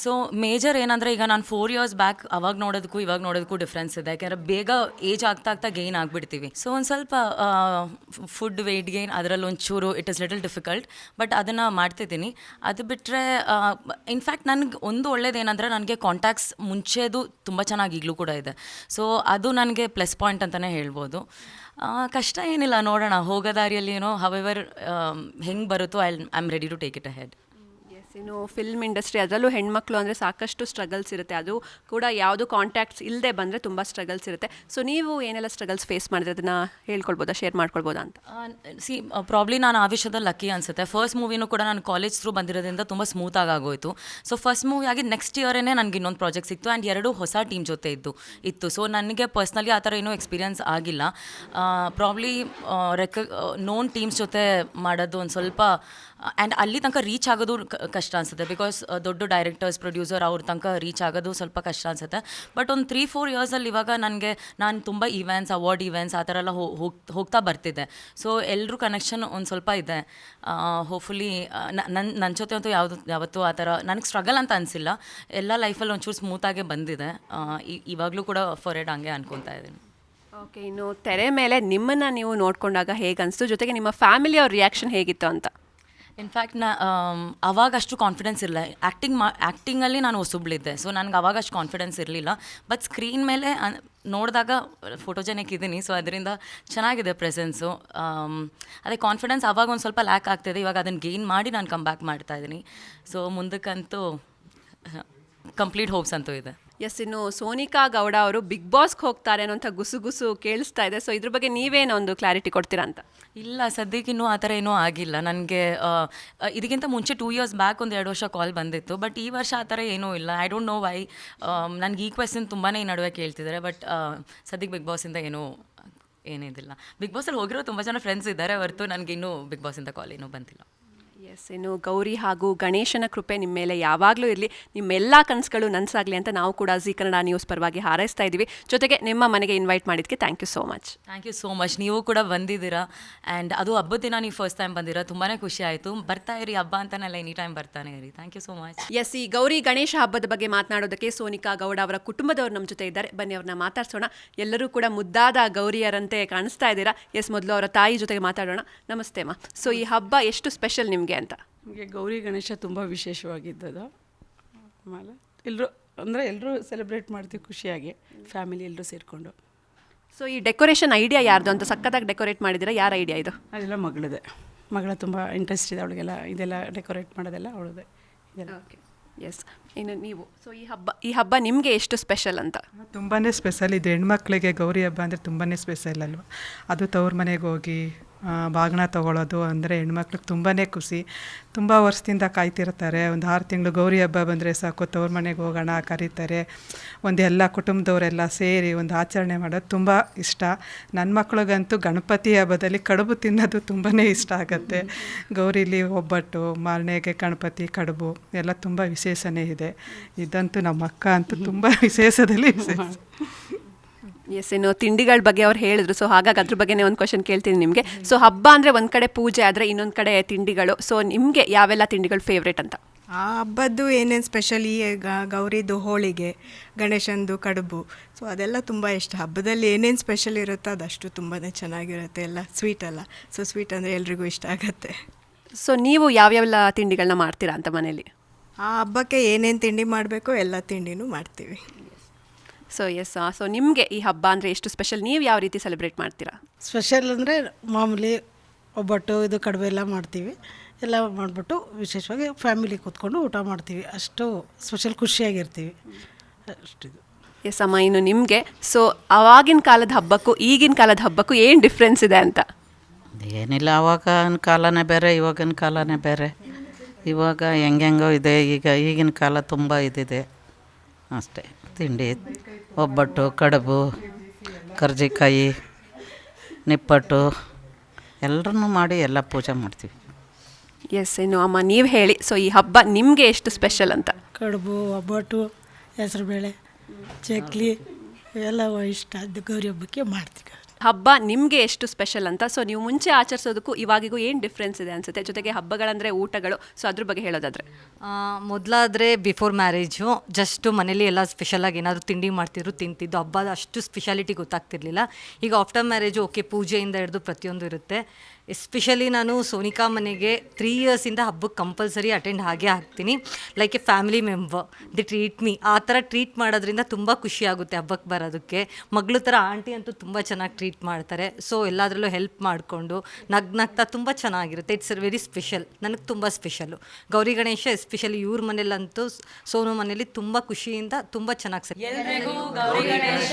ಸೊ ಮೇಜರ್ ಏನಂದರೆ ಈಗ ನಾನು ಫೋರ್ ಇಯರ್ಸ್ ಬ್ಯಾಕ್ ಅವಾಗ ನೋಡೋದಕ್ಕೂ ಇವಾಗ ನೋಡೋದಕ್ಕೂ ಡಿಫ್ರೆನ್ಸ್ ಇದೆ. ಯಾಕೆಂದರೆ ಬೇಗ ಏಜ್ ಆಗ್ತಾ ಆಗ್ತಾ ಗೇನ್ ಆಗಿಬಿಡ್ತೀವಿ. ಸೊ ಒಂದು ಸ್ವಲ್ಪ ಫುಡ್ ವೆಯ್ಟ್ ಗೇನ್ ಅದರಲ್ಲಿ ಒಂಚೂರು it is little difficult but ಅದನ್ನು ಮಾಡ್ತಿದ್ದೀನಿ. ಅದು ಬಿಟ್ಟರೆ ಇನ್ಫ್ಯಾಕ್ಟ್ ನನಗೆ ಒಂದು ಒಳ್ಳೇದೇನಂದರೆ ನನಗೆ ಕಾಂಟ್ಯಾಕ್ಟ್ಸ್ ಮುಂಚೆದು ತುಂಬ ಚೆನ್ನಾಗಿ ಈಗಲೂ ಕೂಡ ಇದೆ. ಸೊ ಅದು ನನಗೆ ಪ್ಲಸ್ ಪಾಯಿಂಟ್ ಅಂತಲೇ ಹೇಳ್ಬೋದು. ಕಷ್ಟ ಏನಿಲ್ಲ, ನೋಡೋಣ. ಹೋಗೋ ದಾರಿಯಲ್ಲಿ ಏನೋ ಹವೆವರ್ ಹೆಂಗೆ ಬರುತ್ತೋ I I am ready to take it ahead ಇನ್ನು ಫಿಲ್ಮ್ ಇಂಡಸ್ಟ್ರಿ ಅದರಲ್ಲೂ ಹೆಣ್ಮಕ್ಳು ಅಂದರೆ ಸಾಕಷ್ಟು ಸ್ಟ್ರಗಲ್ಸ್ ಇರುತ್ತೆ. ಅದು ಕೂಡ ಯಾವುದು ಕಾಂಟ್ಯಾಕ್ಟ್ಸ್ ಇಲ್ಲದೆ ಬಂದರೆ ತುಂಬ ಸ್ಟ್ರಗಲ್ಸ್ ಇರುತ್ತೆ. ಸೊ ನೀವು ಏನೆಲ್ಲ ಸ್ಟ್ರಗಲ್ಸ್ ಫೇಸ್ ಮಾಡಿದ್ರೆ? ಅದನ್ನು ಹೇಳ್ಕೊಳ್ಬೋದಾ? ಶೇರ್ ಮಾಡ್ಕೊಳ್ಬೋದಾ ಅಂತ? ಸಿ ಪ್ರಾಬ್ಲಿ ನಾನು ಆ ಲಕ್ಕಿ ಅನಿಸುತ್ತೆ. ಫಸ್ಟ್ ಮೂವಿನೂ ಕೂಡ ನಾನು ಕಾಲೇಜ್ ಥ್ರೂ ಬಂದಿರೋದ್ರಿಂದ ತುಂಬ ಸ್ಮೂತಾಗಿ ಆಗೋಯಿತು. ಸೊ ಫಸ್ಟ್ ಮೂವಿ ಆಗಿ ನೆಕ್ಸ್ಟ್ ಇಯರೇ ನನಗೆ ಇನ್ನೊಂದು ಪ್ರಾಜೆಕ್ಟ್ ಸಿಕ್ತು. ಆ್ಯಂಡ್ ಎರಡು ಹೊಸ ಟೀಮ್ ಜೊತೆ ಇದ್ದು, ಇತ್ತು. ಸೊ ನನಗೆ ಪರ್ಸ್ನಲಿ ಆ ಥರ ಏನೂ ಎಕ್ಸ್ಪೀರಿಯನ್ಸ್ ಆಗಿಲ್ಲ. ಪ್ರಾಬ್ಲಿ ರೆಕ ನೋನ್ ಟೀಮ್ಸ್ ಜೊತೆ ಮಾಡೋದು ಒಂದು ಸ್ವಲ್ಪ ಆ್ಯಂಡ್ ಅಲ್ಲಿ ತನಕ ರೀಚ್ ಆಗೋದು ಕಷ್ಟ ಅನ್ಸುತ್ತೆ. ಬಿಕಾಸ್ ದೊಡ್ಡ ಡೈರೆಕ್ಟರ್ಸ್ ಪ್ರೊಡ್ಯೂಸರ್ ಅವ್ರ ತನಕ ರೀಚ್ ಆಗೋದು ಸ್ವಲ್ಪ ಕಷ್ಟ ಅನ್ಸುತ್ತೆ. ಬಟ್ ಒಂದು ತ್ರೀ ಫೋರ್ ಇಯರ್ಸಲ್ಲಿ ಇವಾಗ ನನಗೆ, ನಾನು ತುಂಬ ಇವೆಂಟ್ಸ್ ಅವಾರ್ಡ್ ಇವೆಂಟ್ಸ್ ಆ ಥರ ಎಲ್ಲ ಹೋಗ್ ಹೋಗ್ತಾ ಬರ್ತಿದ್ದೆ. ಸೊ ಎಲ್ಲರೂ ಕನೆಕ್ಷನ್ ಒಂದು ಸ್ವಲ್ಪ ಇದೆ. ಹೋಪ್ಫುಲಿ ನನ್ನ ನನ್ನ ಜೊತೆ ಅಂತೂ ಯಾವುದು, ಯಾವತ್ತೂ ಆ ಥರ ನನಗೆ ಸ್ಟ್ರಗಲ್ ಅಂತ ಅನಿಸಿಲ್ಲ. ಎಲ್ಲ ಲೈಫಲ್ಲಿ ಒಂಚೂರು ಸ್ಮೂತಾಗೆ ಬಂದಿದೆ. ಇ- ಇವಾಗಲೂ ಕೂಡ ಫಾರ್ ಎಡ್ ಹಂಗೆ ಅನ್ಕೊತಾ ಇದ್ದೀನಿ. ಓಕೆ ಇನ್ನು ತೆರೆ ಮೇಲೆ ನಿಮ್ಮನ್ನು ನೀವು ನೋಡಿಕೊಂಡಾಗ ಹೇಗೆ ಅನಿಸ್ತು? ಜೊತೆಗೆ ನಿಮ್ಮ ಫ್ಯಾಮಿಲಿಯವ್ರ ರಿಯಾಕ್ಷನ್ ಹೇಗಿತ್ತು ಅಂತ. ಇನ್ಫ್ಯಾಕ್ಟ್ ನಾ ಆಮ್, ಅವಾಗ ಅಷ್ಟು ಕಾನ್ಫಿಡೆನ್ಸ್ ಇರಲಿಲ್ಲ ಆ್ಯಕ್ಟಿಂಗ್ ಮಾ ಆ್ಯಕ್ಟಿಂಗಲ್ಲಿ ನಾನು ಹೊಸಬ್ಳಿದ್ದೆ. ಸೊ ನನಗೆ ಅವಾಗ ಅಷ್ಟು ಕಾನ್ಫಿಡೆನ್ಸ್ ಇರಲಿಲ್ಲ. ಬಟ್ ಸ್ಕ್ರೀನ್ ಮೇಲೆ ನೋಡಿದಾಗ ಫೋಟೋಜೆನಿಕ್ ಇದ್ದೀನಿ ಸೊ ಅದರಿಂದ ಚೆನ್ನಾಗಿದೆ ಪ್ರೆಸೆನ್ಸು ಅದೇ ಕಾನ್ಫಿಡೆನ್ಸ್ ಅವಾಗ ಒಂದು ಸ್ವಲ್ಪ ಲ್ಯಾಕ್ ಆಗ್ತಿದೆ. ಇವಾಗ ಅದನ್ನು ಗೇನ್ ಮಾಡಿ ನಾನು ಕಮ್ ಬ್ಯಾಕ್ ಮಾಡ್ತಾ ಇದ್ದೀನಿ ಸೊ ಮುಂದಕ್ಕಂತೂ ಕಂಪ್ಲೀಟ್ ಹೋಪ್ಸ್ ಅಂತೂ ಇದೆ. ಎಸ್, ಇನ್ನು ಸೋನಿಕಾ ಗೌಡ ಅವರು ಬಿಗ್ ಬಾಸ್ಗೆ ಹೋಗ್ತಾರೆ ಅನ್ನೋಂಥ ಗುಸುಗುಸು ಕೇಳಿಸ್ತಾ ಇದೆ. ಸೊ ಇದ್ರ ಬಗ್ಗೆ ನೀವೇನೋ ಒಂದು ಕ್ಲಾರಿಟಿ ಕೊಡ್ತೀರಾ ಅಂತ? ಇಲ್ಲ, ಸದ್ಯಕ್ಕೆ ಇನ್ನೂ ಆ ಥರ ಏನೂ ಆಗಿಲ್ಲ. ನನಗೆ ಇದಕ್ಕಿಂತ ಮುಂಚೆ ಟೂ ಇಯರ್ಸ್ ಬ್ಯಾಕ್ ಒಂದು ಎರಡು ವರ್ಷ ಕಾಲ್ ಬಂದಿತ್ತು. ಬಟ್ ಈ ವರ್ಷ ಆ ಥರ ಏನೂ ಇಲ್ಲ. ಐ ಡೋಂಟ್ ನೋ ವೈ ನನಗೆ ಈ ಕ್ವೆಶನ್ ತುಂಬಾ ಈ ನಡುವೆ ಕೇಳ್ತಿದ್ದಾರೆ. ಬಟ್ ಸದ್ಯಕ್ಕೆ ಬಿಗ್ ಬಾಸಿಂದ ಏನೂ ಏನಿದಿಲ್ಲ. ಬಿಗ್ ಬಾಸಲ್ಲಿ ಹೋಗಿರೋ ತುಂಬ ಜನ ಫ್ರೆಂಡ್ಸ್ ಇದ್ದಾರೆ ಹೊರತು ನನಗಿನ್ನೂ ಬಿಗ್ ಬಾಸಿಂದ ಕಾಲ್ ಏನೂ ಬಂದಿಲ್ಲ. ಎಸ್ ಇನ್ನು ಗೌರಿ ಹಾಗೂ ಗಣೇಶನ ಕೃಪೆ ನಿಮ್ಮ ಮೇಲೆ ಯಾವಾಗಲೂ ಇರಲಿ. ನಿಮ್ಮೆಲ್ಲ ಕನಸುಗಳು ನನಸಾಗಲಿ ಅಂತ ನಾವು ಕೂಡ ಜಿ ಕನ್ನಡ ನ್ಯೂಸ್ ಪರವಾಗಿ ಹಾರೈಸ್ತಾ ಇದ್ದೀವಿ. ಜೊತೆಗೆ ನಿಮ್ಮ ಮನೆಗೆ ಇನ್ವೈಟ್ ಮಾಡಿದ್ದಕ್ಕೆ thank you so much thank you so much ನೀವು ಕೂಡ ಬಂದಿದ್ದೀರಾ? ಆ್ಯಂಡ್ ಅದು ಹಬ್ಬದ ದಿನ ನೀವು ಫಸ್ಟ್ ಟೈಮ್ ಬಂದಿರೋ? ತುಂಬಾ ಖುಷಿ ಆಯಿತು. ಬರ್ತಾ ಇರಿ ಹಬ್ಬ ಅಂತಾನೆಲ್ಲ ಎನಿ ಟೈಮ್ ಬರ್ತಾನೆ ಇರಿ. Thank you so much yes ಈ ಗೌರಿ ಗಣೇಶ ಹಬ್ಬದ ಬಗ್ಗೆ ಮಾತನಾಡೋದಕ್ಕೆ ಸೋನಿಕಾ ಗೌಡ ಅವರ ಕುಟುಂಬದವರು ನಮ್ಮ ಜೊತೆ ಇದ್ದಾರೆ. ಬನ್ನಿ ಅವ್ರನ್ನ ಮಾತಾಡ್ಸೋಣ. ಎಲ್ಲರೂ ಕೂಡ ಮುದ್ದಾದ ಗೌರಿಯರಂತೆ ಕಾಣಿಸ್ತಾ ಇದ್ದೀರಾ? ಎಸ್ ಮೊದಲು ಅವರ ತಾಯಿ ಜೊತೆಗೆ ಮಾತಾಡೋಣ. ನಮಸ್ತೆ ಮಾ. ಸೊ ಈ ಹಬ್ಬ ಎಷ್ಟು ಸ್ಪೆಷಲ್ ನಿಮಗೆ? ಅಂತ. ನಮಗೆ ಗೌರಿ ಗಣೇಶ ತುಂಬ ವಿಶೇಷವಾಗಿದ್ದದು. ಆಮೇಲೆ ಎಲ್ಲರೂ ಅಂದರೆ ಎಲ್ಲರೂ ಸೆಲೆಬ್ರೇಟ್ ಮಾಡ್ತೀವಿ ಖುಷಿಯಾಗಿ ಫ್ಯಾಮಿಲಿ ಎಲ್ಲರೂ ಸೇರಿಕೊಂಡು. ಸೊ ಈ ಡೆಕೋರೇಷನ್ ಐಡಿಯಾ ಯಾರ್ದು ಅಂತ ಸಕ್ಕತ್ತಾಗಿ ಡೆಕೋರೇಟ್ ಮಾಡಿದ್ದೀರಾ? ಯಾರ ಐಡಿಯಾ ಇದು? ಅದೆಲ್ಲ ಮಗಳದೆ. ಮಗಳ ತುಂಬ ಇಂಟ್ರೆಸ್ಟ್ ಇದೆ ಅವಳಿಗೆಲ್ಲ ಇದೆಲ್ಲ ಡೆಕೋರೇಟ್ ಮಾಡೋದೆಲ್ಲ ಅವಳದೆ. ಇದೆಲ್ಲ. ಓಕೆ ಎಸ್ ಇನ್ನು ನೀವು. ಸೊ ಈ ಹಬ್ಬ ಈ ಹಬ್ಬ ನಿಮಗೆ ಎಷ್ಟು ಸ್ಪೆಷಲ್ ಅಂತ? ತುಂಬಾ ಸ್ಪೆಷಲ್ ಇದು ಹೆಣ್ಮಕ್ಳಿಗೆ ಗೌರಿ ಹಬ್ಬ ಅಂದರೆ ತುಂಬಾ ಸ್ಪೆಷಲ್ ಅಲ್ವಾ? ಅದು ತವ್ರ ಮನೆಗೆ ಹೋಗಿ ಬಾಗಿನ ತಗೊಳ್ಳೋದು ಅಂದರೆ ಹೆಣ್ಮಕ್ಳಿಗೆ ತುಂಬಾ ಖುಷಿ. ತುಂಬ ವರ್ಷದಿಂದ ಕಾಯ್ತಿರ್ತಾರೆ. ಒಂದು ಆರು ತಿಂಗಳು ಗೌರಿ ಹಬ್ಬ ಬಂದರೆ ಸಾಕು, ತವ್ರ ಮನೆಗೆ ಹೋಗೋಣ ಕರೀತಾರೆ. ಒಂದು ಎಲ್ಲ ಕುಟುಂಬದವರೆಲ್ಲ ಸೇರಿ ಒಂದು ಆಚರಣೆ ಮಾಡೋದು ತುಂಬ ಇಷ್ಟ. ನನ್ನ ಮಕ್ಳಿಗಂತೂ ಗಣಪತಿ ಹಬ್ಬದಲ್ಲಿ ಕಡುಬು ತಿನ್ನೋದು ತುಂಬಾ ಇಷ್ಟ ಆಗುತ್ತೆ. ಗೌರಿಲಿ ಒಬ್ಬಟ್ಟು, ಮಾರನೆಗೆ ಗಣಪತಿ, ಕಡುಬು, ಎಲ್ಲ ತುಂಬ ವಿಶೇಷನೇ ಇದೆ. ಇದಂತೂ ನಮ್ಮ ಅಕ್ಕ ಅಂತೂ ತುಂಬ ವಿಶೇಷದಲ್ಲಿ ವಿಶೇಷ. ಎಸ್ ಏನು ತಿಂಡಿಗಳ ಬಗ್ಗೆ ಅವ್ರು ಹೇಳಿದ್ರು. ಸೊ ಹಾಗಾಗಿ ಅದ್ರ ಬಗ್ಗೆನೇ ಒಂದು ಕ್ವಶನ್ ಕೇಳ್ತೀನಿ ನಿಮಗೆ. ಸೊ ಹಬ್ಬ ಅಂದರೆ ಒಂದು ಕಡೆ ಪೂಜೆ ಆದರೆ ಇನ್ನೊಂದು ಕಡೆ ತಿಂಡಿಗಳು. ಸೊ ನಿಮಗೆ ಯಾವೆಲ್ಲ ತಿಂಡಿಗಳು ಫೇವ್ರೇಟ್ ಅಂತ? ಆ ಹಬ್ಬದ್ದು ಏನೇನು ಸ್ಪೆಷಲ್ ಗೌರಿದು ಹೋಳಿಗೆ ಗಣೇಶಂದು ಕಡುಬು. ಸೊ ಅದೆಲ್ಲ ತುಂಬ ಇಷ್ಟ. ಹಬ್ಬದಲ್ಲಿ ಏನೇನು ಸ್ಪೆಷಲ್ ಇರುತ್ತೋ ಅದಷ್ಟು ತುಂಬಾ ಚೆನ್ನಾಗಿರುತ್ತೆ ಎಲ್ಲ ಸ್ವೀಟ್ ಅಲ್ಲ ಸೊ ಸ್ವೀಟ್ ಅಂದರೆ ಎಲ್ರಿಗೂ ಇಷ್ಟ ಆಗುತ್ತೆ. ಸೊ ನೀವು ಯಾವ್ಯಾವೆಲ್ಲ ತಿಂಡಿಗಳನ್ನ ಮಾಡ್ತೀರಾ ಅಂತ ಮನೇಲಿ? ಆ ಹಬ್ಬಕ್ಕೆ ಏನೇನು ತಿಂಡಿ ಮಾಡಬೇಕೋ ಎಲ್ಲ ತಿಂಡಿನೂ ಮಾಡ್ತೀವಿ. ಸೊ ಎಸ್ ಸೊ ನಿಮಗೆ ಈ ಹಬ್ಬ ಅಂದರೆ ಎಷ್ಟು ಸ್ಪೆಷಲ್ ನೀವು ಯಾವ ರೀತಿ ಸೆಲೆಬ್ರೇಟ್ ಮಾಡ್ತೀರಾ? ಸ್ಪೆಷಲ್ ಅಂದರೆ ಮಾಮೂಲಿ ಒಬ್ಬಟ್ಟು ಇದು ಕಡುಬು ಎಲ್ಲ ಮಾಡ್ತೀವಿ. ಎಲ್ಲ ಮಾಡಿಬಿಟ್ಟು ವಿಶೇಷವಾಗಿ ಫ್ಯಾಮಿಲಿ ಕೂತ್ಕೊಂಡು ಊಟ ಮಾಡ್ತೀವಿ. ಅಷ್ಟು ಸ್ಪೆಷಲ್ ಖುಷಿಯಾಗಿರ್ತೀವಿ. ಅಷ್ಟಿದು ಎಸ್ ಅಮ್ಮ ಇನ್ನು ನಿಮಗೆ. ಸೊ ಆವಾಗಿನ ಕಾಲದ ಹಬ್ಬಕ್ಕೂ ಈಗಿನ ಕಾಲದ ಹಬ್ಬಕ್ಕೂ ಏನು ಡಿಫ್ರೆನ್ಸ್ ಇದೆ ಅಂತ? ಏನಿಲ್ಲ ಅವಾಗಿನ ಕಾಲನೇ ಬೇರೆ ಇವಾಗಿನ ಕಾಲನೇ ಬೇರೆ. ಇವಾಗ ಹೆಂಗೆಂಗೋ ಇದೆ ಈಗ ಈಗಿನ ಕಾಲ ತುಂಬ ಇದಿದೆ. ಅಷ್ಟೇ. ತಿಂಡಿ ಒಬ್ಬಟ್ಟು ಕಡುಬು ಕರ್ಜಿಕಾಯಿ ನಿಪ್ಪಟ್ಟು ಎಲ್ಲರನ್ನೂ ಮಾಡಿ ಎಲ್ಲ ಪೂಜೆ ಮಾಡ್ತೀವಿ. ಎಸ್ ಏನು ಅಮ್ಮ ನೀವು ಹೇಳಿ ಸೊ ಈ ಹಬ್ಬ ನಿಮಗೆ ಎಷ್ಟು ಸ್ಪೆಷಲ್ ಅಂತ? ಕಡುಬು ಒಬ್ಬಟ್ಟು ಹೆಸರುಬೇಳೆ ಚಕ್ಲಿ ಇವೆಲ್ಲ ಇಷ್ಟ ಅದು ಗೌರಿ ಹಬ್ಬಕ್ಕೆ ಮಾಡ್ತೀವಿ. ಹಬ್ಬ ನಿಮಗೆ ಎಷ್ಟು ಸ್ಪೆಷಲ್ ಅಂತ? ಸೊ ನೀವು ಮುಂಚೆ ಆಚರಿಸೋದಕ್ಕೂ ಇವಾಗಿಗೂ ಏನು ಡಿಫ್ರೆನ್ಸ್ ಇದೆ ಅನ್ಸುತ್ತೆ? ಜೊತೆಗೆ ಹಬ್ಬಗಳಂದರೆ ಊಟಗಳು. ಸೊ ಅದ್ರ ಬಗ್ಗೆ ಹೇಳೋದಾದ್ರೆ. ಮೊದಲಾದರೆ ಬಿಫೋರ್ ಮ್ಯಾರೇಜು ಜಸ್ಟು ಮನೇಲಿ ಎಲ್ಲ ಸ್ಪೆಷಲಾಗಿ ಏನಾದರೂ ತಿಂಡಿ ಮಾಡ್ತಿದ್ರು, ತಿಂತಿದ್ದು. ಹಬ್ಬದ ಅಷ್ಟು ಸ್ಪೆಷಾಲಿಟಿ ಗೊತ್ತಾಗ್ತಿರ್ಲಿಲ್ಲ. ಈಗ ಆಫ್ಟರ್ ಮ್ಯಾರೇಜು ಓಕೆ ಪೂಜೆಯಿಂದ ಹಿಡಿದು ಪ್ರತಿಯೊಂದು ಇರುತ್ತೆ. ಎಸ್ಪೆಷಲಿ ನಾನು ಸೋನಿಕಾ ಮನೆಗೆ ತ್ರೀ ಇಯರ್ಸಿಂದ ಹಬ್ಬಕ್ಕೆ ಕಂಪಲ್ಸರಿ ಅಟೆಂಡ್ ಹಾಗೆ ಆಗ್ತೀನಿ. Like a family member the treat me ಆ ಥರ ಟ್ರೀಟ್ ಮಾಡೋದ್ರಿಂದ ತುಂಬ ಖುಷಿ ಆಗುತ್ತೆ ಹಬ್ಬಕ್ಕೆ ಬರೋದಕ್ಕೆ. ಮಗಳು ಥರ ಆಂಟಿ ಅಂತೂ ತುಂಬ ಚೆನ್ನಾಗಿ ಟ್ರೀಟ್ ಮಾಡ್ತಾರೆ. ಸೊ ಎಲ್ಲದರಲ್ಲೂ ಹೆಲ್ಪ್ ಮಾಡಿಕೊಂಡು ನಗ್ ನಗ್ತಾ ತುಂಬ ಚೆನ್ನಾಗಿರುತ್ತೆ. ಇಟ್ಸ್ ವೆರಿ ಸ್ಪೆಷಲ್ ನನಗೆ ತುಂಬ ಸ್ಪೆಷಲು ಗೌರಿ ಗಣೇಶ ಎಸ್ಪೆಷಲಿ ಇವ್ರ ಮನೇಲಂತೂ ಸೋನು ಮನೇಲಿ ತುಂಬ ಖುಷಿಯಿಂದ ತುಂಬ ಚೆನ್ನಾಗಿ ಸರ್ ಗೌರಿ ಗಣೇಶ